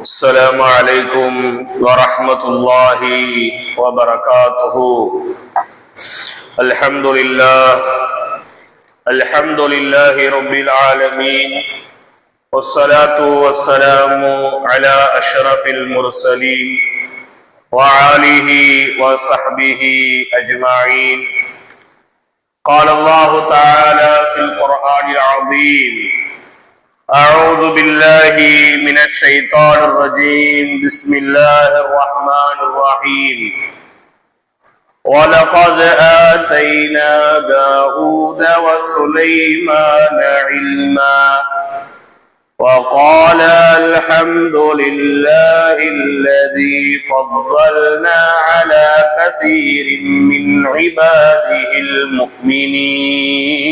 السلام عليكم ورحمة الله وبركاته. الحمد لله الحمد لله رب العالمين والصلاة والسلام على أشرف المرسلين وعاله وصحبه أجمعين. قال الله تعالى في القرآن العظيم أعوذ بالله من الشيطان الرجيم. بسم الله الرحمن الرحيم. ولقد آتينا داود وسليمان علما وقال الحمد لله الذي فضلنا على كثير من عباده المؤمنين.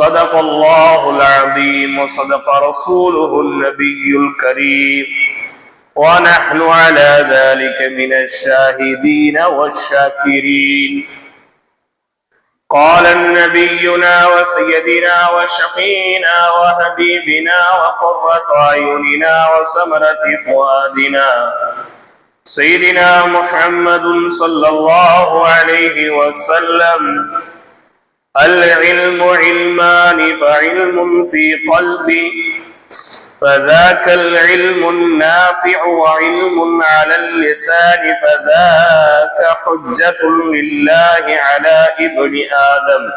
صدق الله العظيم وصدق رسوله النبي الكريم. ونحن على ذلك من الشاهدين والشاكرين. قال نبينا وسيدنا وشقينا وحبيبنا وقرة أعيننا وسمرة فؤادنا. سيدنا محمد صلى الله عليه وسلم العلم علمان فعلم في قلبي فذاك العلم النافع وعلم على اللسان فذاك حجة لله على ابن آدم.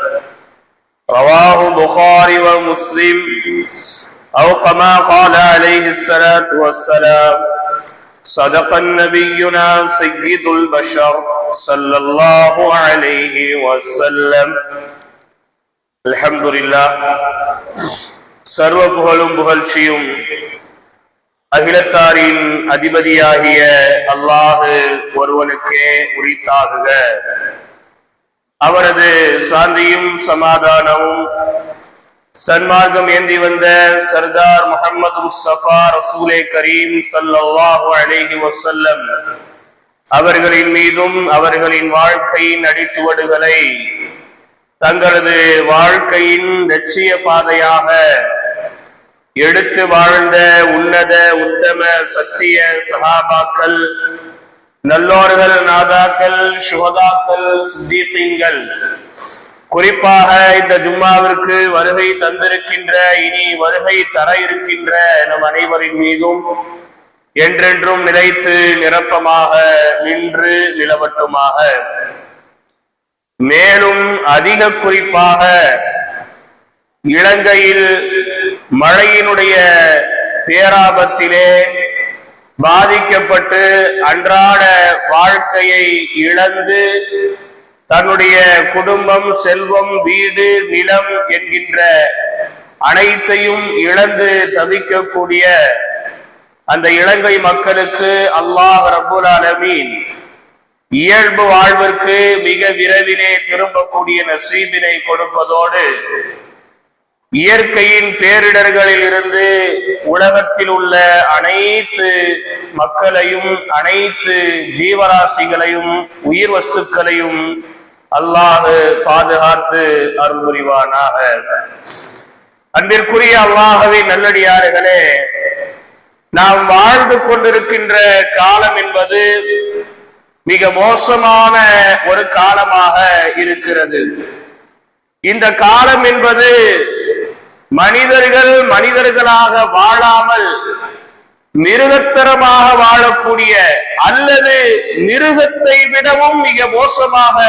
رواه البخاري ومسلم. أو كما قال عليه الصلاة والسلام صدق نبينا سيد البشر صلى الله عليه وسلم. அலமதுல்லா சர்வ புகழும் புகழ்ச்சியும் அகிலத்தாரின் அதிபதியாகிய அல்லாஹு ஒருவனுக்கே உரித்தாகுக அவரது சாந்தியும் சமாதானமும் சன்மார்க்கம் ஏந்தி வந்த சர்தார் முகமது முஸ்தபா ரசூலே கரீம் சல்லாஹு அலேஹி வசல்லம் அவர்களின் மீதும் அவர்களின் வாழ்க்கையின் அடிச்சுவடுகளை தங்களது வாழ்க்கையின் லட்சிய பாதையாக எடுத்து வாழ்ந்த உன்னத உத்தம சத்திய சகாபாக்கள் நல்லோர்கள் நாதாக்கள் சுகதாக்கள் சித்தீங்கள் குறிப்பாக இந்த ஜும்மாவிற்கு வருகை தந்திருக்கின்ற இனி வருகை தர இருக்கின்ற நம் அனைவரின் மீதும் என்றென்றும் நிலைத்து நிரப்பமாக நின்று நிலவட்டுமாக. மேலும் அதிக குறிப்பாக இலங்கையில் மழையினுடைய பேராபத்திலே பாதிக்கப்பட்டு அன்றாட வாழ்க்கையை இழந்து தன்னுடைய குடும்பம் செல்வம் வீடு நிலம் என்கின்ற அனைத்தையும் இழந்து தவிக்கக்கூடிய அந்த இலங்கை மக்களுக்கு அல்லாஹ் ரபுல் அலமீன் இயல்பு வாழ்விற்கு மிக விரைவிலே திரும்பக்கூடிய நசீபினை கொடுப்பதோடு இயற்கையின் பேரிடர்களில் இருந்து உலகத்தில் உள்ள அனைத்து மக்களையும் அனைத்து ஜீவராசிகளையும் உயிர் வஸ்துக்களையும் அல்லாஹு பாதுகாத்து அருள் புரிவானாக அன்பிற்குரிய அல்லாகவே நல்லடியார்களே நாம் வாழ்ந்து கொண்டிருக்கின்ற காலம் என்பது மிக மோசமான ஒரு காலமாக இருக்கிறது. இந்த காலம் என்பது மனிதர்கள் மனிதர்களாக வாழாமல் மிருகத்தரமாக வாழக்கூடிய அல்லது மிருகத்தை விடவும் மிக மோசமாக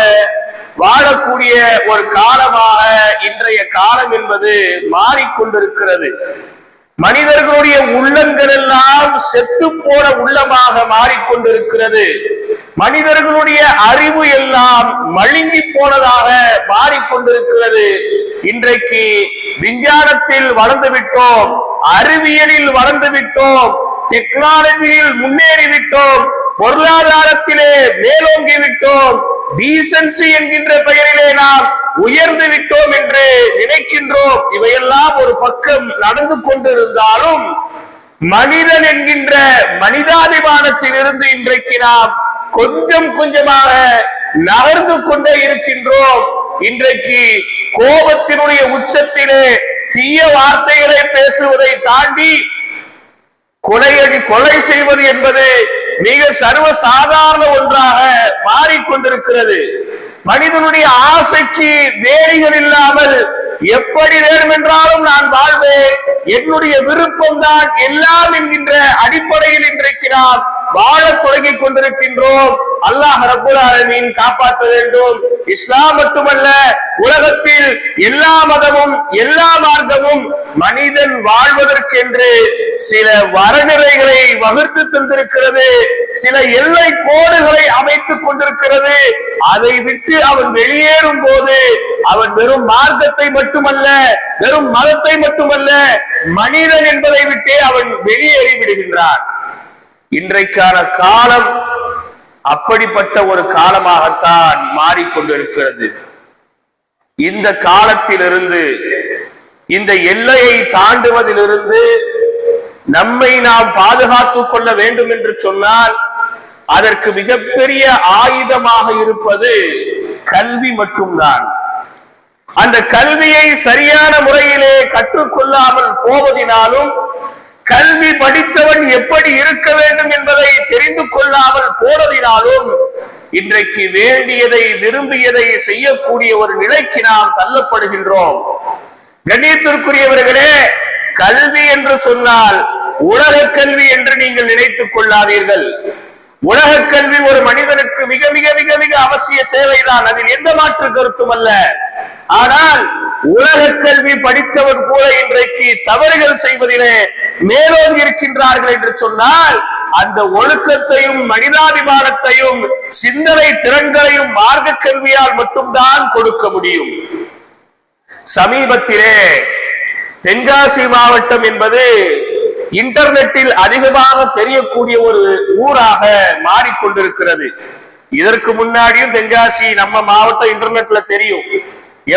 வாழக்கூடிய ஒரு காலமாக இன்றைய காலம் என்பது மாறிக்கொண்டிருக்கிறது. மனிதர்களுடைய உள்ளங்கள் எல்லாம் செத்து போன உள்ளமாக மாறிக்கொண்டிருக்கிறது. மனிதர்களுடைய அறிவு எல்லாம் மழுங்கி போனதாக மாறிக்கொண்டிருக்கிறது. இன்றைக்கு விஞ்ஞானத்தில் வளர்ந்து விட்டோம் அறிவியலில் வளர்ந்து விட்டோம் டெக்னாலஜியில் முன்னேறி விட்டோம் பொருளாதாரத்திலே மேலோங்கி விட்டோம் டீசன்சி என்கின்ற பெயரிலே நாம் உயர்ந்து விட்டோம் என்று நினைக்கின்றோம். இவையெல்லாம் ஒரு பக்கம் நடந்து கொண்டிருந்தாலும் மனிதன் என்கின்ற மனிதாபிமானத்தில் இருந்து இன்றைக்கு நாம் கொஞ்சம் கொஞ்சமாக நகர்ந்து கொண்டே இருக்கின்றோம். இன்றைக்கு கோபத்தினுடைய உச்சத்திலே தீய வார்த்தைகளை பேசுவதை தாண்டி கொலையடி கொலை செய்வது என்பது மிக சர்வ சாதாரண ஒன்றாக மாறிக்கொண்டிருக்கிறது. மனிதனுடைய ஆசைக்கு வேலைகள் இல்லாமல் எப்படி வேண்டுமென்றாலும் நான் வாழ்வேன். என்னுடைய விருப்பம் தான் எல்லாம் என்கின்ற அடிப்படையில் இன்றைக்கு நாம் வாழத் தொடங்கிக் கொண்டிருக்கின்றோம். அல்லாஹ் ரப்புல் ஆலமீன் காப்பாற்ற வேண்டும். இஸ்லாம் மட்டுமல்ல உலகத்தில் எல்லா மதமும் எல்லா மார்க்கமும் மனிதன் வாழ்வதற்கென்று சில வரநிலைகளை வகுத்து தந்திருக்கிறது சில எல்லை கோடுகளை அமைத்துக் கொண்டிருக்கிறது. அதை விட்டு அவன் வெளியேறும் போது அவன் வெறும் மார்க்கத்தை மட்டுமல்ல வெறும் மதத்தை மட்டுமல்ல மனிதன் என்பதை விட்டே அவன் வெளியேறி விடுகின்றான். இன்றைக்கான காலம் அப்படிப்பட்ட ஒரு காலமாகத்தான் மாறிக்கொண்டிருக்கிறது. இந்த காலத்திலிருந்து இந்த எல்லையை தாண்டுவதிலிருந்து நம்மை நாம் பாதுகாத்துக் கொள்ள வேண்டும் என்று சொன்னால் அதற்கு மிகப்பெரிய ஆயுதமாக இருப்பது கல்வி மட்டும்தான். அந்த கல்வியை சரியான முறையிலே கற்றுக்கொள்ளாமல் போவதினாலும் கல்வி படித்தவன் எப்படி இருக்க வேண்டும் என்பதை தெரிந்து கொள்ளாமல் போனதினாலும் இன்றைக்கு வேண்டியதை விரும்பியதை செய்யக்கூடிய ஒரு நிலைக்கு நாம் தள்ளப்படுகின்றோம். கண்ணியத்திற்குரியவர்களே கல்வி என்று சொன்னால் உலக கல்வி என்று நீங்கள் நினைத்துக் கொள்ளாதீர்கள். உலக கல்வி ஒரு மனிதனுக்கு மிக மிக மிக மிக அவசிய தேவைதான். அதில் எந்த மாற்று கருத்தும் அல்ல. ஆனால் உலக கல்வி படித்தவன் கூட இன்றைக்கு தவறுகள் செய்வதிலே மேலோங்கி இருக்கின்றார்கள் என்று சொன்னால் அந்த ஒழுக்கத்தையும் மனிதாபிமானத்தையும் சிந்தனை திறன்களையும் மார்க்க கல்வியால் மட்டும்தான் கொடுக்க முடியும். சமீபத்திலே தென்காசி மாவட்டம் என்பது இன்டர்நெட்டில் அதிகமாக தெரியக்கூடிய ஒரு ஊராக மாறிக்கொண்டிருக்கிறது. இதற்கு முன்னாடியும் தென்காசி நம்ம மாவட்டம் இன்டர்நெட்ல தெரியும்.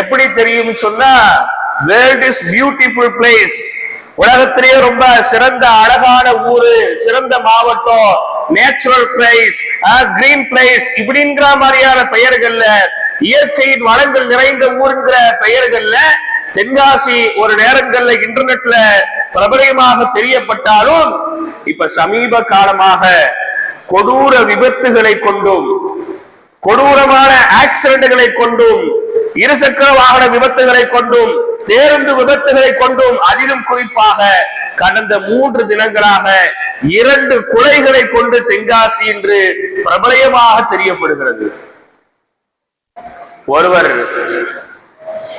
எப்படி தெரியும் சொன்னா வேர்ல்ட் இஸ் பியூட்டிஃபுல் பிளேஸ் உலகத்திலேயே ரொம்ப சிறந்த அழகான ஊரு சிறந்த மாவட்டம் நேச்சுரல் பிளேஸ் கிரீன் பிளேஸ் இப்படிங்கிற மாதிரியான பெயர்கள்ல இயற்கையின் வளங்கள் நிறைந்த ஊருங்கிற பெயர்கள்ல தென்காசி ஒரு நேரங்கள்ல இன்டர்நெட்ல பிரபலமாக தெரியப்பட்டாலும் இப்ப சமீப காலமாக கொடூர விபத்துகளை கொண்டும் கொடூரமான ஆக்சிடென்ட்களை கொண்டும் இருசக்கர வாகன விபத்துகளை கொண்டும் பேருந்து விபத்துகளை கொண்டும் அதிலும் குறிப்பாக கடந்த மூன்று தினங்களாக இரண்டு கொலைகளை கொண்டு தென்காசி என்று பிரபலயமாக தெரியப்படுகிறது. ஒருவர்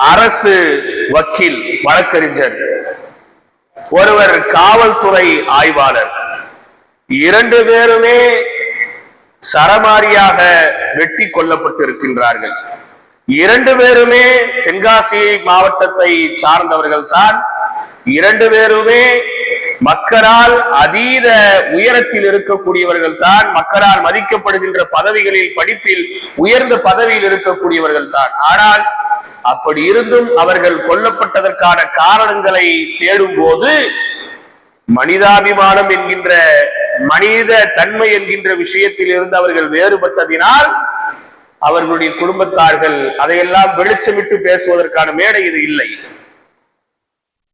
அரசு வக்கீல் வழக்கறிஞர் ஒருவர் காவல்துறை ஆய்வாளர். இரண்டு பேருமே சரமாரியாக வெட்டி கொல்லப்பட்டிருக்கின்றார்கள். இரண்டு பேருமே தென்காசி மாவட்டத்தை சார்ந்தவர்கள் தான் இரண்டு பேருமே மக்களால் அதீத உயரத்தில் இருக்கக்கூடியவர்கள் தான் மக்களால் மதிக்கப்படுகின்ற பதவிகளில் படிப்பில் உயர்ந்த பதவியில் இருக்கக்கூடியவர்கள் தான் ஆனால் அப்படி இருந்தும் அவர்கள் கொல்லப்பட்டதற்கான காரணங்களை தேடும் போது மனிதாபிமானம் என்கின்ற மனித தன்மை என்கின்ற விஷயத்தில் இருந்து அவர்கள் வேறுபட்டதினால் அவர்களுடைய குடும்பத்தார்கள் அதையெல்லாம் வெளிச்சமிட்டு பேசுவதற்கான மேடை இது இல்லை.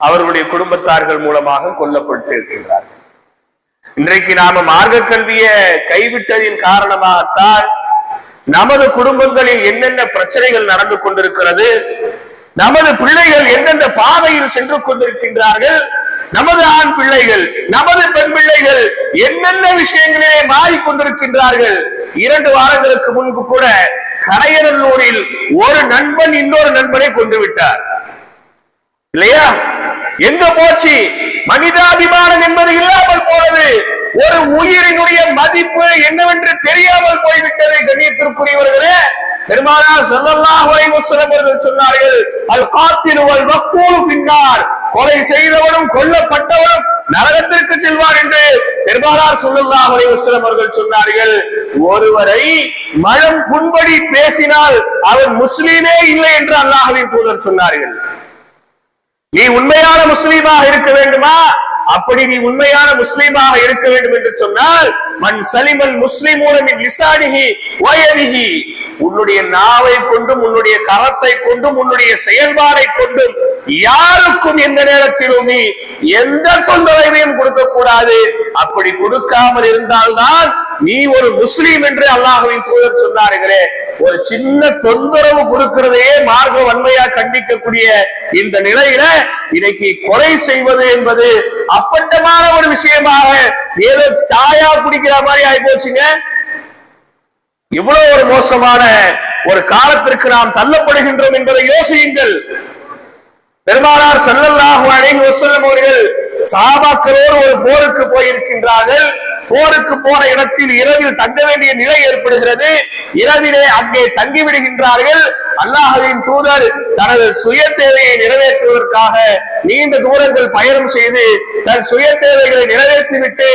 அவர்களுடைய குடும்பத்தார்கள் மூலமாக கொல்லப்பட்டு இருக்கின்றார்கள். இன்றைக்கு நாம மார்க்க கல்வியை கைவிட்டதின் காரணமாகத்தான் நமது குடும்பங்களில் என்னென்ன பிரச்சனைகள் நடந்து கொண்டிருக்கிறது நமது பிள்ளைகள் எந்தெந்த பாதையில் சென்று கொண்டிருக்கின்றார்கள் நமது ஆண் பிள்ளைகள் நமது பெண் பிள்ளைகள் என்னென்ன விஷயங்களிலே மாறிக்கொண்டிருக்கின்றார்கள் இரண்டு வாரங்களுக்கு முன்பு கூட கரையநல்லூரில் ஒரு நண்பன் இன்னொரு நண்பனை கொண்டு விட்டார். இல்லையா? எங்க போச்சு? மனிதாபிமானம் என்பது இல்லாமல் போனது. ஒரு உயிரினுடைய மதிப்பு என்னவென்று தெரியாமல் போய்விட்டது கண்ணியத்திற்குரியவர்களே. பெருமானார் ஸல்லல்லாஹு அலைஹி வஸல்லம் சொன்னார்கள் அல் காத்திருவல் வக்கூலு பின்னார் கொலை செய்தவனும் கொல்லப்பட்டவனும் நரகத்திற்கு செல்வார் என்று பெருமானார் சொல்லுல்லா அலைஹி அவர்கள் சொன்னார்கள். ஒருவரை மனம் புண்படி பேசினால் அவன் முஸ்லீமே இல்லை என்று அல்லாஹ்வின் தூதர் சொன்னார்கள். நீ உண்மையான முஸ்லீமாக இருக்க வேண்டுமா? அப்படி நீ உண்மையான முஸ்லீமாக இருக்க வேண்டும் என்று சொன்னால் மண் சலிமல் முஸ்லிமூனமின் லிசானிஹி வயதிஹி. உன்னுடைய நாவை கொண்டும் உன்னுடைய கரத்தை கொண்டும் உன்னுடைய செயல்பாடை கொண்டும் யாருக்கும் எந்த நேரத்திலும் நீ எந்த தொந்தரவையும் கொடுக்கக்கூடாது அப்படி கொடுக்காமல் இருந்தால்தான் நீ ஒரு முஸ்லீம் என்று அல்லாஹுவின் தூதர் சொன்னாருகிறே ஒரு சின்ன தொந்தரவு கொடுக்கிறதையே மார்க்க வன்மையா கண்டிக்கக்கூடிய இந்த நிலையில இன்னைக்கு கொலை செய்வது என்பது அப்பட்டமான ஒரு விஷயமாக ஏதோ சாயா குடிக்கிற மாதிரி ஆகி போச்சுங்க இவ்வளவு ஒரு மோசமான ஒரு காலத்திற்கு நாம் தள்ளப்படுகின்றோம் என்பதை யோசியுங்கள். பெருமானார் ஸல்லல்லாஹு அழகி வசல்லம் அவர்கள் சாபாக்களோடு ஒரு போருக்கு போயிருக்கின்றார்கள். போருக்கு போன இடத்தில் இரவில் தங்க வேண்டிய நிலை ஏற்படுகிறது. இரவிலே அங்கே தங்கிவிடுகின்றார்கள். அல்லாஹவின் தூதர் தனது சுய தேவையை நிறைவேற்றுவதற்காக நீண்ட தூரங்கள் பயணம் செய்து தன் சுய தேவைகளை நிறைவேற்றிவிட்டு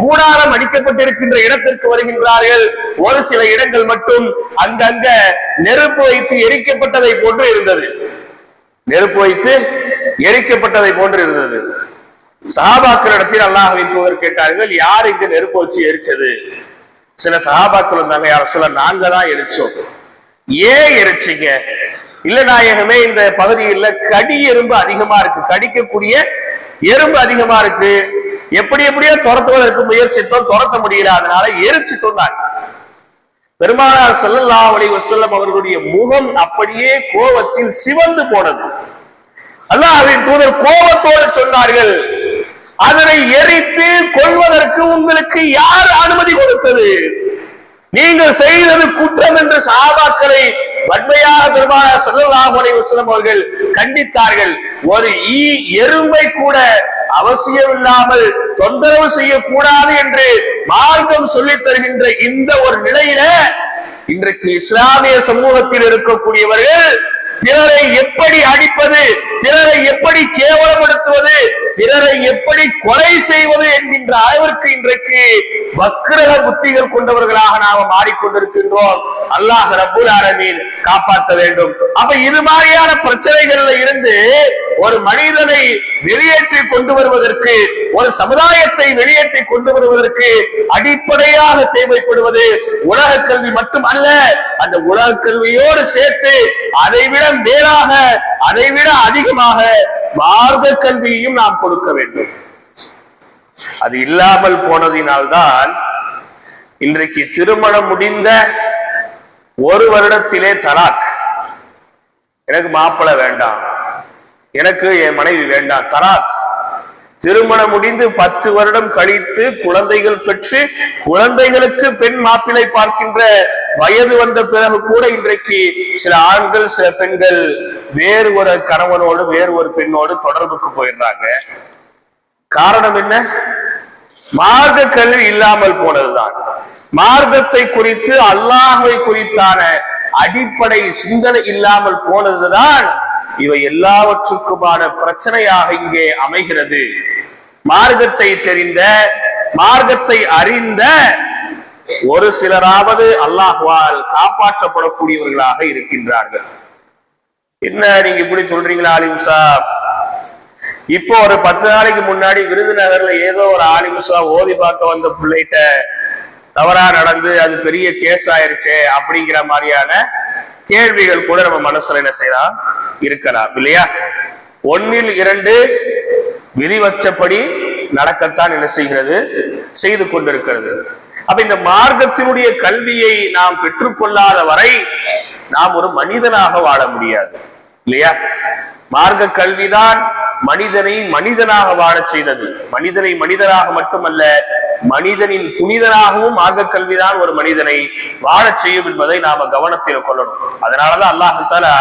கூடாரம் அடிக்கப்பட்டிருக்கின்ற இடத்திற்கு வருகின்றார்கள். ஒரு சில இடங்கள் மட்டும் அங்கங்க நெருப்பு வைத்து எரிக்கப்பட்டதை போன்று இருந்தது. நெருப்பு வைத்து எரிக்கப்பட்டதை போன்று இருந்தது. சஹாபாக்கள் இடத்தில் அல்லாஹ் தூதர் கேட்டார்கள் யார் இங்கு நெருப்பு வச்சு எரிச்சது? சில சஹாபாக்கள் வந்தாங்க யார சொல்ல நாங்க தான் எரிச்சோம். ஏன் எரிச்சிங்க? இல்ல நாயகமே இந்த பகுதியில் கடி எறும்பு அதிகமா இருக்கு கடிக்கக்கூடிய எறும்பு அதிகமா இருக்கு. எப்படி எப்படியோ துரத்துவதற்கு முயற்சித்தோம் துரத்த முடியல அதனால எரிச்சிட்டோம் தான் பெருமானார் செல்லல்லா அலி வசல்லம் அவர்களுடைய முகம் அப்படியே கோபத்தில் சிவந்து போனது. அல்லாஹின் தூதர் கோபத்தோடு சொன்னார்கள் அதனை எரித்து கொள்வதற்கு உங்களுக்கு யார் அனுமதி கொடுத்தது? நீங்கள் செய்தது குற்றம் என்று சாபாக்களை வன்மையாக பெருமானார் ஸல்லல்லாஹு அலைஹி அவர்கள் கண்டித்தார்கள். ஒரு ஈ எறும்பை கூட அவசியம் இல்லாமல் தொந்தரவு செய்யக்கூடாது என்று மார்க்கம் சொல்லித் தருகின்ற இந்த ஒரு நிலையில இன்றைக்கு இஸ்லாமிய சமூகத்தில் இருக்கக்கூடியவர்கள் பிறரை எப்படி அடிப்பது பிறரை எப்படி கேவலப்படுத்துவது பிறரை எப்படி கொலை செய்வது என்கின்ற அளவிற்கு இன்றைக்கு வக்கிரக புத்திகள் கொண்டவர்களாக நாம மாறிக்கொண்டிருக்கின்றோம். அல்லாஹ் ரபுல் ஆரமீன் காப்பாற்ற வேண்டும். அப்ப இது மாதிரியான பிரச்சனைகள்ல இருந்து ஒரு மனிதனை வெளியேற்றி கொண்டு வருவதற்கு ஒரு சமுதாயத்தை வெளியேற்றி கொண்டு வருவதற்கு அடிப்படையாக தேவைப்படுவது உலக கல்வி மட்டும் அல்ல அந்த உலக கல்வியோடு சேர்த்து அதைவிட மேலாக அதைவிட அதிகமாக மார்க்க கல்வியையும் நாம் கொடுக்க வேண்டும். அது இல்லாமல் போனதினால்தான் இன்றைக்கு திருமணம் முடிந்த ஒரு வருடத்திலே தலாக். எனக்கு மாப்பிள்ள வேண்டாம். எனக்கு என் மனைவி வேண்டாம். தலாக். திருமணம் முடிந்து பத்து வருடம் கழித்து குழந்தைகள் பெற்று குழந்தைகளுக்கு பெண் மாப்பிள்ளை பார்க்கின்ற வயது வந்த பிறகு கூட இன்றைக்கு சில ஆண்கள் சில பெண்கள் வேறு ஒரு கணவனோடு வேறு ஒரு பெண்ணோடு தொடர்புக்கு போயிடுறாங்க. காரணம் என்ன? மார்க்க கல்வி இல்லாமல் போனதுதான். மார்க்கத்தை குறித்து அல்லாஹை குறித்தான அடிப்படை சிந்தனை இல்லாமல் போனதுதான் இவை எல்லாவற்றுக்குமான பிரச்சனையாக இங்கே அமைகிறது. மார்க்கத்தை தெரிந்த மார்க்கத்தை அறிந்த ஒரு சிலராவது அல்லாஹ்வால் காப்பாற்றப்படக்கூடியவர்களாக இருக்கின்றார்கள். என்ன நீங்க இப்படி சொல்றீங்களா ஆலிம் சாப்? இப்போ ஒரு பத்து நாளைக்கு முன்னாடி விருதுநகர்ல ஏதோ ஒரு ஆலிம்சா ஓதி பார்க்க வந்த பிள்ளைகிட்ட தவறா நடந்து அது பெரிய கேஸ் ஆயிருச்சே அப்படிங்கிற மாதிரியான கேள்விகள் கூட நம்ம மனசுல என்ன செய்யலாம் இருக்கலாம் இல்லையா? ஒன்னில் இரண்டு விதிவச்சப்படி நடக்கத்தான் என்ன செய்கிறது? செய்து கொண்டிருக்கிறது. அப்ப இந்த மார்க்கத்தினுடைய கல்வியை நாம் பெற்றுக்கொள்ளாத வரை நாம் ஒரு மனிதனாக வாழ முடியாது இல்லையா? மார்க்க கல்விதான் மனிதனை மனிதனாக வாழச் செய்தது. மனிதனை மனிதனாக மட்டுமல்ல மனிதனின் புனிதனாகவும் மார்க்க கல்விதான் ஒரு மனிதனை வாழச் செய்யும் என்பதை நாம கவனத்தில் கொள்ளணும். அதனாலதான் அல்லாஹால தாலா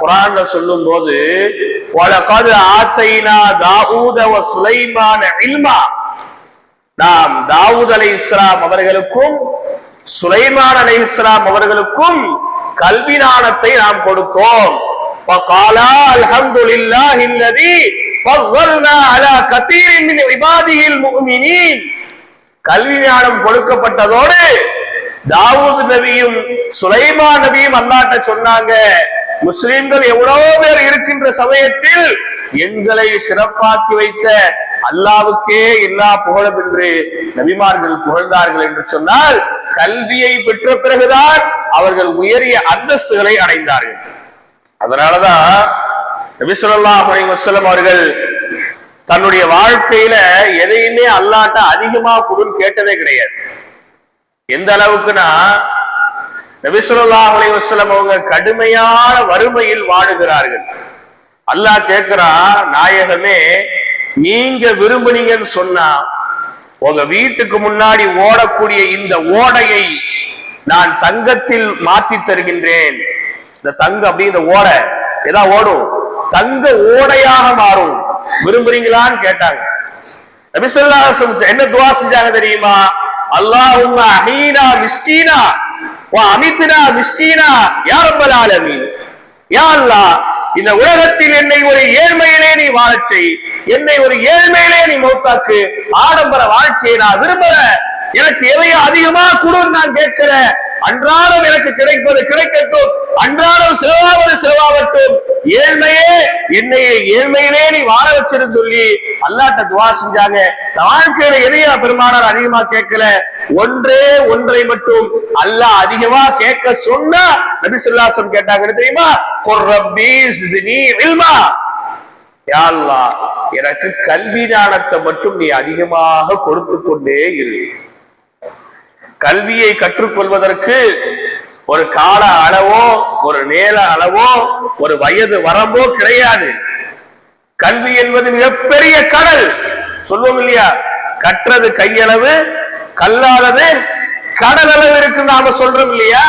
குரான்ல சொல்லும் போது ஆத்தைனா சுலைமான நாம் தாவூத் அலை இஸ்லாம் அவர்களுக்கும் சுலைமான் அலை இஸ்லாம் அவர்களுக்கும் கல்வி நாணத்தை நாம் கொடுத்தோம். وقالا الحمد لله الذي فضلنا على كثير من عباده المؤمنين கல்வி ஞானம் கொடுக்கப்பட்டதோடு தாவூத் நபியும் சுலைமான் நபியும் அல்லாட்ட சொன்னாங்க முஸ்லிம்கள் எவ்வளவு பேர் இருக்கின்ற சமயத்தில் எங்களை சிறப்பாக்கி வைத்த அல்லாவுக்கே எல்லா புகழும் என்று நபிமார்கள் புகழ்ந்தார்கள் என்று சொன்னால் கல்வியை பெற்ற பிறகுதான் அவர்கள் உயரிய அந்தஸ்துகளை அடைந்தார்கள் அதனாலதான் நபி ஸல்லல்லாஹு அலைஹி அவர்கள் தன்னுடைய வாழ்க்கையில எதையுமே அல்லாட்ட அதிகமா கொடுன்னு கேட்டதே கிடையாது. எந்த அளவுக்குன்னா நபி ஸல்லல்லாஹு அவங்க கடுமையான வறுமையில் வாடுகிறார்கள். அல்லாஹ் கேட்கிறா நாயகமே நீங்க விரும்புனீங்கன்னு சொன்னா உங்க வீட்டுக்கு முன்னாடி ஓடக்கூடிய இந்த ஓடையை நான் தங்கத்தில் மாத்தி தருகின்றேன். இந்த தங்கு அப்படி இந்த ஓடை ஏதா ஓடும்? தங்க ஓடையாக மாறும். விரும்புறீங்களான்னு கேட்டாங்க. நபிசல்லா என்ன துவா செஞ்சாங்க தெரியுமா? அல்லாஹும்ம அஹீனா மிஸ்கீனா வா அமித்னா மிஸ்கீனா யா ரப்பல் ஆலமீன். யா அல்லாஹ் இந்த உலகத்தில் என்னை ஒரு ஏழ்மையிலே நீ வாழச் செய் என்னை ஒரு ஏழ்மையிலே நீ மௌத்தாக்கு ஆடம்பர வாழ்க்கையை நான் விரும்பல. எனக்கு எதையும் அதிகமா கொடுன்னு நான் கேட்கிறேன் அன்றாடம் எனக்கு கிடைப்பது கிடைக்கட்டும். அன்றாடம் செலவாவது செலவாகட்டும். ஏழ்மையே என்னை ஏழ்மையிலே நீ வாழ வச்சிருந்து சொல்லி அல்லாட்ட துவா செஞ்சாங்க. வாழ்க்கையில எதையா பெருமானார் அதிகமா கேட்கல? ஒன்றே ஒன்றை மட்டும் அல்லாஹ் அதிகமா கேட்க சொன்னா நபி சொல்லாசம் கேட்டாங்க தெரியுமா? எனக்கு கல்வி ஞானத்தை மட்டும் நீ அதிகமாக கொடுத்து கொண்டே இரு. கல்வியை கற்றுக்கொள்வதற்கு ஒரு கால அளவோ ஒரு நேர அளவோ ஒரு வயது வரம்போ கிடையாது. கல்வி என்பது மிகப்பெரிய கடல். சொல்லுவோம் இல்லையா? கற்றது கையளவு கல்லாதது கடல் அளவு இருக்கு நாம சொல்றோம் இல்லையா?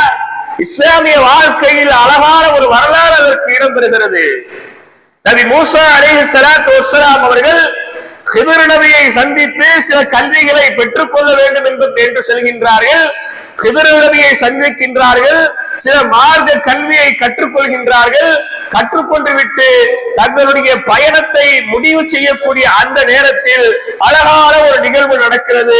இஸ்லாமிய வாழ்க்கையில் அழகான ஒரு வரலாறு அதற்கு இடம்பெறுகிறது நபி மூசா அலைஹி சலாத் அவர்கள் ஹிதர் நபியை சந்தித்து சில கல்விகளை பெற்றுக்கொள்ள வேண்டும் என்று என்று செல்கின்றார்கள். ஹிதர் நபியை சந்திக்கின்றார்கள். சில மார்க்க கல்வியை கற்றுக்கொள்கின்றார்கள். கற்றுக்கொண்டு விட்டு தங்களுடைய பயணத்தை முடிவு செய்யக்கூடிய அந்த நேரத்தில் அழகான ஒரு நிகழ்வு நடக்கிறது.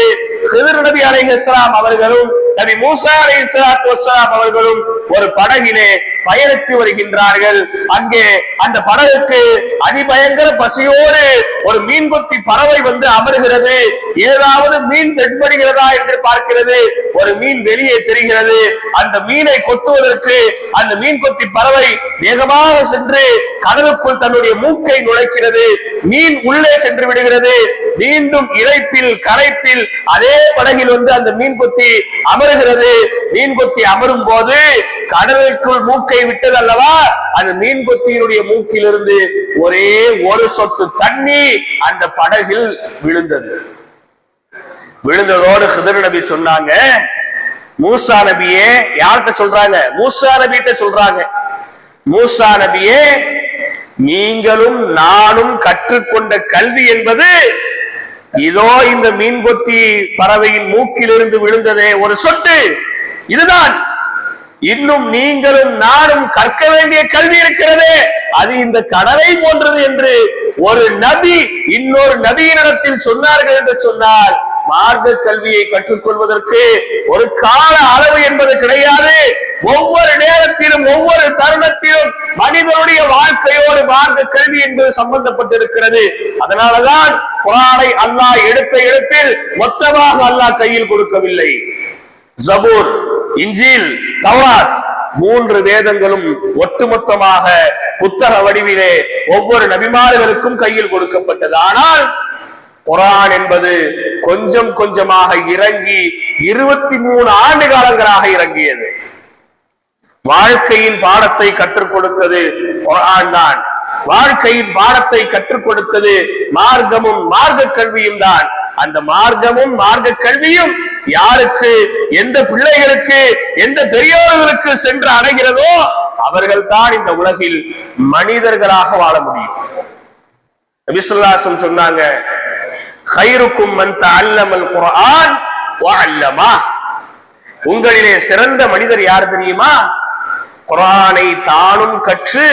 ஹிதர் நபி அலை இஸ்லாம் அவர்களும் நபி மூசா அலை அலைஹிஸ்ஸலாத்து வஸ்ஸலாம் அவர்களும் ஒரு படகிலே பயணித்து வருகின்றார்கள். அங்கே அந்த படகுக்கு அதிபயங்கர பசியோடு ஒரு மீன்கொத்தி பறவை வந்து அமர்கிறது. ஏதாவது மீன் தென்படுகிறதா என்று பார்க்கிறது. ஒரு மீன் வெளியே தெரிகிறது. அந்த மீனை கொத்து கொட்டுவதற்கு அந்த மீன் கொத்தி பறவை வேகமாக சென்று கடலுக்குள் தன்னுடைய மூக்கை நுழைக்கிறது. மீன் உள்ளே சென்று விடுகிறது. மீண்டும் இறைப்பில் கரைப்பில் அதே படகில் வந்து அந்த மீன் கொத்தி அமருகிறது. மீன் கொத்தி அமரும் போது கடலுக்குள் மூக்கை விட்டது அல்லவா? அந்த மீன் கொத்தியினுடைய மூக்கிலிருந்து ஒரே ஒரு சொட்டு தண்ணி அந்த படகில் விழுந்தது. விழுந்ததோடு சிதர் நபி சொன்னாங்க மூசா நபியே யார்கிட்ட சொல்றாங்க? மூசா நபிட்ட சொல்றாங்க. மூசா நபியே நீங்களும் நானும் கற்றுக்கொண்ட கல்வி என்பது இதோ இந்த மீன்கொத்தி பறவையின் மூக்கிலிருந்து விழுந்ததே ஒரு சொட்டு. இதுதான். இன்னும் நீங்களும் நானும் கற்க வேண்டிய கல்வி இருக்கிறதே. அது இந்த கடலை போன்றது என்று ஒரு நபி இன்னொரு நபியினிடத்தில் சொன்னார்கள் என்று சொன்னார் மார்க்க கல்வியை கற்றுக்கொள்வதற்கு ஒரு கால அளவு என்பது கிடையாது. ஒவ்வொரு நேரத்திலும் ஒவ்வொரு தருணத்திலும் மனிதனுடைய வாழ்க்கையோடு மார்க்க கல்வி என்பது சம்பந்தப்பட்டிருக்கிறது. அதனாலதான் குரானை அல்லாஹ் எடுத்த இடத்தில் மொத்தமாக அல்லாஹ் கையில் கொடுக்கவில்லை. ஜபூர் இஞ்சில் தவாத் மூன்று வேதங்களும் ஒட்டுமொத்தமாக புத்தக வடிவிலே ஒவ்வொரு நபிமார்களுக்கும் கையில் கொடுக்கப்பட்டது. ஆனால் குரான் என்பது கொஞ்சம் கொஞ்சமாக இறங்கி இருபத்தி மூணு ஆண்டு காலங்களாக இறங்கியது. வாழ்க்கையின் பாடத்தை கற்றுக் கொடுத்தது குரான் தான். வாழ்க்கையின் பாடத்தை கற்றுக் கொடுத்தது மார்க்கமும் மார்க்க கல்வியும் தான். அந்த மார்க்கமும் மார்க்க கல்வியும் யாருக்கு எந்த பிள்ளைகளுக்கு எந்த பெரியோர்களுக்கு சென்று அடைகிறதோ அவர்கள் தான் இந்த உலகில் மனிதர்களாக வாழ முடியும். சொன்னாங்க ஹைருக்கும் மன் தஅல்லமல் குர்ஆன் அல்லமா. உங்களிலே சிறந்த மனிதர் யார் தெரியுமா? குரானை தானும் கற்று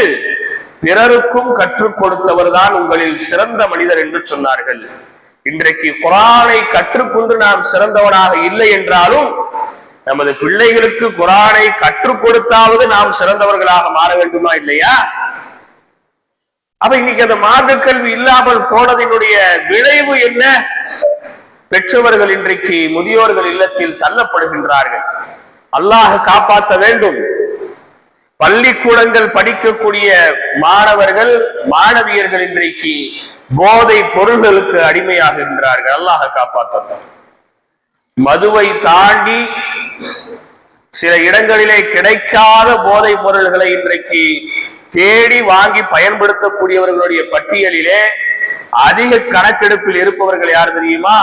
பிறருக்கும் கற்றுக் கொடுத்தவர் தான் உங்களில் சிறந்த மனிதர் என்று சொன்னார்கள். இன்றைக்கு குரானை கற்றுக்கொண்டு நாம் சிறந்தவனாக இல்லை என்றாலும் நமது பிள்ளைகளுக்கு குரானை கற்றுக் கொடுத்தாவது நாம் சிறந்தவர்களாக மாற வேண்டுமா இல்லையா? அப்ப இன்னைக்கு அந்த மார்க்க கல்வி இல்லாமல் போனதினுடைய விளைவு என்ன? பெற்றவர்கள் இன்றைக்கு முதியோர்கள் இல்லத்தில் தள்ளப்படுகின்றார்கள். அல்லாஹ் காப்பாற்ற வேண்டும். பள்ளிக்கூடங்கள் படிக்கக்கூடிய மாணவர்கள் மாணவியர்கள் இன்றைக்கு போதை பொருள்களுக்கு அடிமையாகின்றார்கள். அல்லாஹ் காப்பாற்ற மதுவை தாண்டி சில இடங்களிலே கிடைக்காத போதை பொருள்களை இன்றைக்கு தேடி வாங்கி பயன்படுத்தக்கூடியவர்களுடைய பட்டியலிலே அதிக கணக்கெடுப்பில் இருப்பவர்கள் யார் தெரியுமா?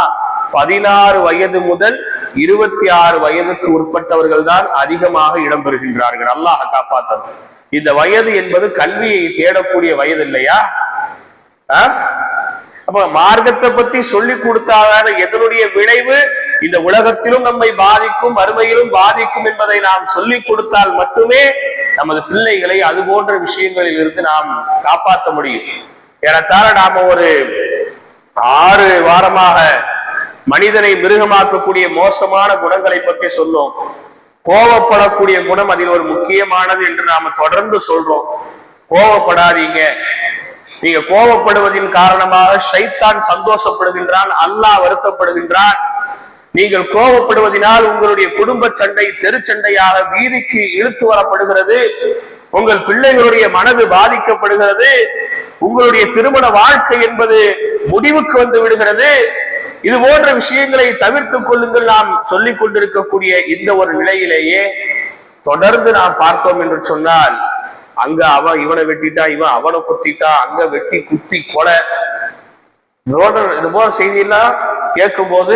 பதினாறு வயது முதல் இருபத்தி ஆறு வயதுக்கு உட்பட்டவர்கள் தான் அதிகமாக இடம்பெறுகின்றார்கள். அல்லாஹ் காப்பாத்தது இந்த வயது என்பது கல்வியை தேடக்கூடிய வயது இல்லையா? அப்ப மார்க்கத்தை பத்தி சொல்லி கொடுத்தாதான எதனுடைய விளைவு? இந்த உலகத்திலும் நம்மை பாதிக்கும் அருமையிலும் பாதிக்கும் என்பதை நாம் சொல்லிக் கொடுத்தால் மட்டுமே நமது பிள்ளைகளை அது போன்ற விஷயங்களில் இருந்து நாம் காப்பாற்ற முடியும். ஏறத்தாழ நாம ஒரு ஆறு வாரமாக மனிதனை மிருகமாக்கக்கூடிய மோசமான குணங்களை பற்றி சொல்லும் கோவப்படக்கூடிய குணம் அதில் ஒரு முக்கியமானது என்று நாம தொடர்ந்து சொல்றோம். கோவப்படாதீங்க. நீங்க கோபப்படுவதின் காரணமாக ஷைத்தான் சந்தோஷப்படுகின்றான் அல்லாஹ் வருத்தப்படுகின்றான். நீங்கள் கோபப்படுவதனால் உங்களுடைய குடும்ப சண்டை தெருச்சண்டையாக வீதிக்கு இழுத்து வரப்படுகிறது. உங்கள் பிள்ளைகளுடைய மனது பாதிக்கப்படுகிறது. உங்களுடைய திருமண வாழ்க்கை என்பது முடிவுக்கு வந்து விடுகிறது. இது போன்ற விஷயங்களை தவிர்த்துக் கொள்ளுங்கள். நாம் சொல்லிக் கொண்டிருக்கக்கூடிய இந்த ஒரு நிலையிலேயே தொடர்ந்து நாம் பார்த்தோம் என்று சொன்னால் அங்க அவன் இவனை வெட்டிட்டா இவன் அவனை குத்திட்டா அங்க வெட்டி குத்தி கொலை. இதோட இது போல செய்தியெல்லாம் கேட்கும் போது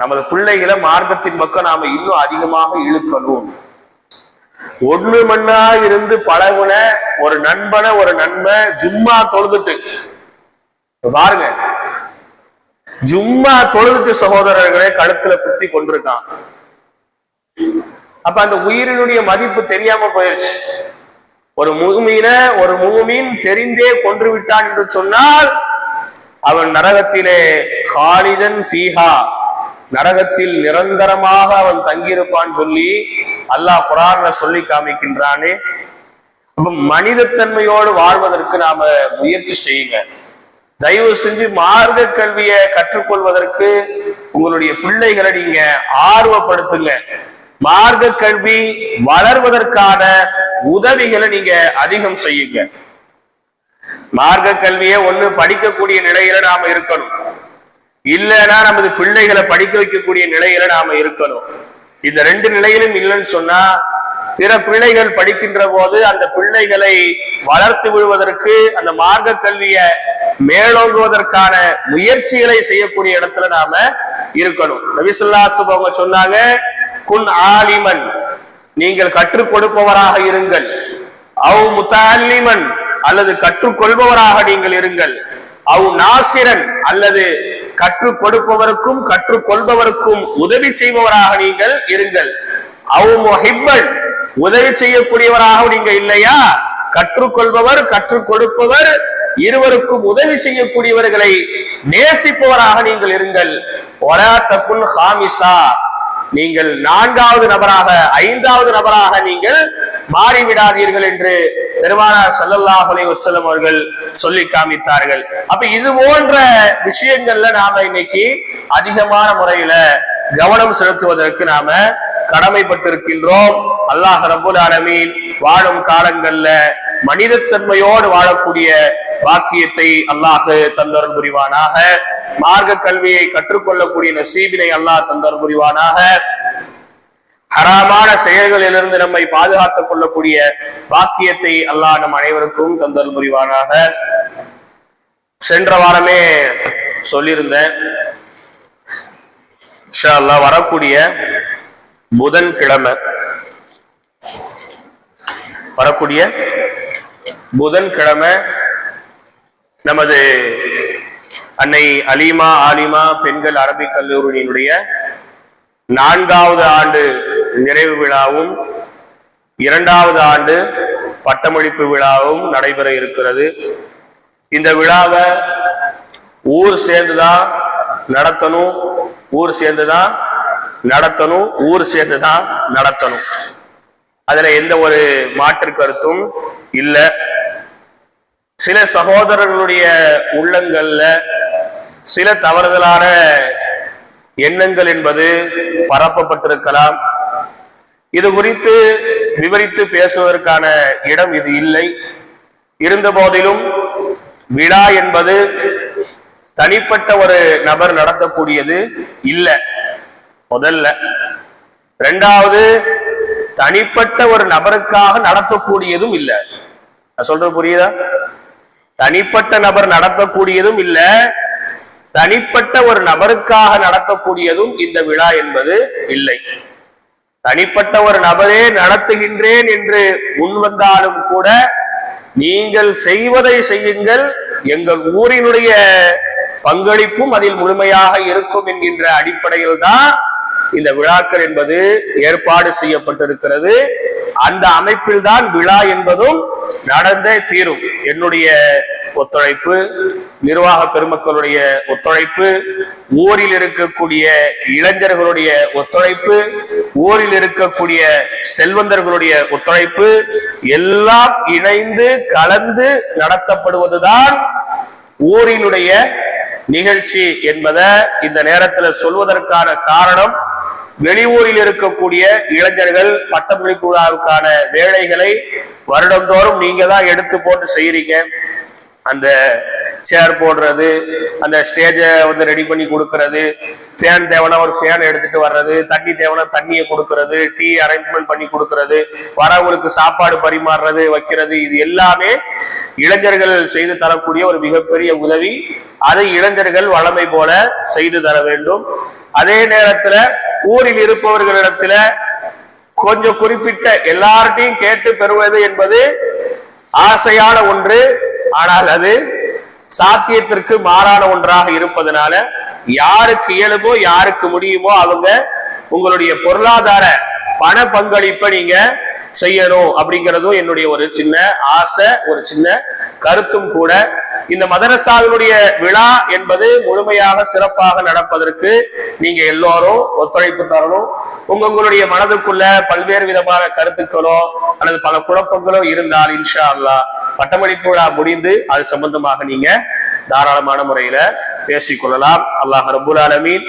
நமது பிள்ளைகளை மார்க்கத்தின் பக்கம் நாம இன்னும் அதிகமாக இழுக்கணும். ஒண்ணு மண்ணா இருந்து பழகுன ஒரு நண்பனை ஒரு நண்பன் ஜும்மா தொழுதுட்டு. பாருங்க. ஜும்மா தொழுதுட்டு சகோதரர்களே கழுத்துல குத்தி கொண்டிருக்கான் அப்ப அந்த உயிரினுடைய மதிப்பு தெரியாம போயிருச்சு. ஒரு முகுமீன ஒரு முகுமீன் தெரிந்தே கொன்று விட்டான் என்று சொன்னால் அவன் நரகத்திலே ஹாலிதன் ஃபீஹா நரகத்தில் நிரந்தரமாக அவன் தங்கியிருப்பான் சொல்லி அல்லாஹ் குரான்ல சொல்லி காமிக்கின்றானே. அப்ப மனிதத்தன்மையோடு வாழ்வதற்கு நாம முயற்சி செய்யுங்க. தயவு செஞ்சு மார்க்க கல்வியை கற்றுக்கொள்வதற்கு உங்களுடைய பிள்ளைகளை நீங்க ஆர்வப்படுத்துங்க. மார்க்க கல்வி வளர்வதற்கான உதவிகளை நீங்க அதிகம் செய்யுங்க. மார்க்க கல்வியை ஒண்ணு படிக்கக்கூடிய நிலையில நாம இருக்கணும். இல்லைன்னா நமது பிள்ளைகளை படிக்க வைக்கக்கூடிய நிலையில நாம இருக்கணும். இந்த ரெண்டு நிலையிலும் இல்லைன்னு சொன்னா பிற பிள்ளைகள் படிக்கின்ற போது அந்த பிள்ளைகளை வளர்த்து விடுவதற்கு அந்த மார்க்க கல்வியை மேலோங்குவதற்கான முயற்சிகளை செய்யக்கூடிய இடத்துல நாம இருக்கணும். நபிசுல்லாசு அவங்க சொன்னாங்க குன் ஆலிமன் நீங்கள் கற்றுக் கொடுப்பவராக இருங்கள். அவ் முத்தாலிமன் அல்லது கற்றுக்கொள்பவராக நீங்கள் இருங்கள். அவ் நாசிரன் அல்லது கற்றுக் கொடுப்பவருக்கும் கற்றுக்கொள்பவருக்கும் உதவி செய்பவராக நீங்கள் இருங்கள். அவ் மொஹிப்பன் உதவி செய்யக்கூடியவராக நீங்க இல்லையா? கற்றுக்கொள்பவர் கற்றுக் கொடுப்பவர் இருவருக்கும் உதவி செய்யக்கூடியவர்களை நேசிப்பவராக நீங்கள் இருங்கள். ஒலாத்தக்குன் ஹாமிசா நீங்கள் நான்காவது நபராக ஐந்தாவது நபராக நீங்கள் மாறிவிடாதீர்கள் என்று பெருமானார் ஸல்லல்லாஹு அலைஹி அவர்கள் சொல்லி காமித்தார்கள். அப்ப இது போன்ற விஷயங்கள்ல நாம இன்னைக்கு அதிகமான முறையில கவனம் செலுத்துவதற்கு நாம கடமைப்பட்டிருக்கின்றோம். அல்லாஹ் ரபுல் ஆலமீன் வாழும் காலங்கள்ல மனிதத்தன்மையோடு வாழக்கூடிய வாக்கியத்தை அல்லாஹ் தந்தரன் புரிவானாக. மார்க்க கல்வியை கற்றுக்கொள்ளக்கூடிய நசீபினை அல்லாஹ் தந்தரன் புரிவானாக. ஹராமான செயல்களிலிருந்து நம்மை பாதுகாத்துக் கொள்ளக்கூடிய வாக்கியத்தை அல்லாஹ் நம் அனைவருக்கும் தந்தல் புரிவானாக. சென்ற வாரமே சொல்லியிருந்தேன். வரக்கூடிய புதன்கிழமை வரக்கூடிய புதன்கிழமை நமது அன்னை அலிமா ஆலிமா பெண்கள் அரபிக் கல்லூரியினுடைய நான்காவது ஆண்டு நிறைவு விழாவும் இரண்டாவது ஆண்டு பட்டமளிப்பு விழாவும் நடைபெற இருக்கிறது. இந்த விழாவை ஊர் சேர்ந்துதான் நடத்தணும் ஊர் சேர்ந்துதான் நடத்தணும் ஊர் சேர்ந்துதான் நடத்தணும். அதுல எந்த ஒரு மாற்று கருத்தும் இல்லை. சில சகோதரர்களுடைய உள்ளங்கள்ல சில தவறுதலான எண்ணங்கள் என்பது பரப்பப்பட்டிருக்கலாம். இது குறித்து விவரித்து பேசுவதற்கான இடம் இது இல்லை. இருந்த போதிலும் விழா என்பது தனிப்பட்ட ஒரு நபர் நடத்தக்கூடியது இல்லை. முதல்ல. ரெண்டாவது தனிப்பட்ட ஒரு நபருக்காக நடத்தக்கூடியதும் இல்லை. நான் சொல்றது புரியுதா? தனிப்பட்ட நபர் நடத்தக்கூடியதும் இல்ல. தனிப்பட்ட ஒரு நபருக்காக நடத்தக்கூடியதும் இந்த விழா என்பது இல்லை. தனிப்பட்ட ஒரு நபரே நடத்துகின்றேன் என்று முன்வந்தாலும் கூட நீங்கள் செய்வதை செய்யுங்கள். எங்கள் ஊரினுடைய பங்களிப்பும் அதில் முழுமையாக இருக்கும் என்கின்ற அடிப்படையில் தான் இந்த விழாக்கள் என்பது ஏற்பாடு செய்யப்பட்டிருக்கிறது. அந்த அமைப்பில் தான் விழா என்பதும் நடந்தே தீரும். என்னுடைய ஒத்துழைப்பு நிர்வாக பெருமக்களுடைய ஒத்துழைப்பு ஊரில் இருக்கக்கூடிய இளைஞர்களுடைய ஒத்துழைப்பு ஊரில் இருக்கக்கூடிய செல்வந்தர்களுடைய ஒத்துழைப்பு எல்லாம் இணைந்து கலந்து நடத்தப்படுவதுதான் ஊரினுடைய நிகழ்ச்சி என்பதை இந்த நேரத்தில் சொல்வதற்கான காரணம். வெளியூரில் இருக்கக்கூடிய இளைஞர்கள் பட்டமளிப்பு விழாவுக்கான வேலைகளை வருடந்தோறும் நீங்க தான் எடுத்து போட்டு செய்யறீங்க அந்த சேர் போடுறது அந்த ஸ்டேஜை வந்து ரெடி பண்ணி கொடுக்கறது ஃபேன் தேவைன்னா ஒரு ஃபேன் எடுத்துட்டு வர்றது தண்ணி தேவைன்னா தண்ணியை கொடுக்கறது டீ அரேஞ்ச்மெண்ட் பண்ணி கொடுக்கறது வரவங்களுக்கு சாப்பாடு பரிமாறுறது வைக்கிறது இது எல்லாமே இளைஞர்கள் செய்து தரக்கூடிய ஒரு மிகப்பெரிய உதவி. அதை இளைஞர்கள் வளமை போல செய்து தர வேண்டும். அதே நேரத்துல ஊரில் இருப்பவர்களிடத்துல கொஞ்சம் குறிப்பிட்ட எல்லார்ட்டையும் கேட்டு பெறுவது என்பது ஆசையான ஒன்று. ஆனால் அது சாத்தியத்திற்கு மாறான ஒன்றாக இருப்பதனால யாருக்கு இயலுமோ யாருக்கு முடியுமோ அவங்க உங்களுடைய பொருளாதார பண பங்களிப்பை நீங்க செய்யணும் அப்படிங்கிறதும் என்னுடைய ஒரு சின்ன ஆசை ஒரு சின்ன கருத்தும் கூட இந்த மதரசாவினுடைய விழா என்பது முழுமையாக சிறப்பாக நடப்பதற்கு நீங்க எல்லோரும் ஒத்துழைப்பு தரணும். உங்க உங்களுடைய மனதுக்குள்ள பல்வேறு விதமான கருத்துக்களோ அல்லது பல குழப்பங்களோ இருந்தால் இன்ஷா அல்லாஹ் பட்டமளிப்பு விழா முடிந்து அது சம்பந்தமாக நீங்க தாராளமான முறையில பேசிக்கொள்ளலாம். அல்லாஹ் ரபுல் ஆலமீன்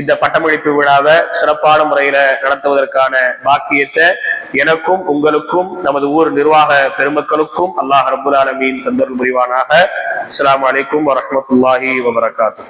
இந்த பட்டமளிப்பு விழாவை சிறப்பான முறையில நடத்துவதற்கான பாக்கியத்தை எனக்கும் உங்களுக்கும் நமது ஊர் நிர்வாக பெருமக்களுக்கும் அல்லாஹ் ரபுல் ஆலமீன் தந்தருள் புரிவானாக. அஸ்லாம் அலைக்கும் வரமத்துல்லாஹி வபரகாத்து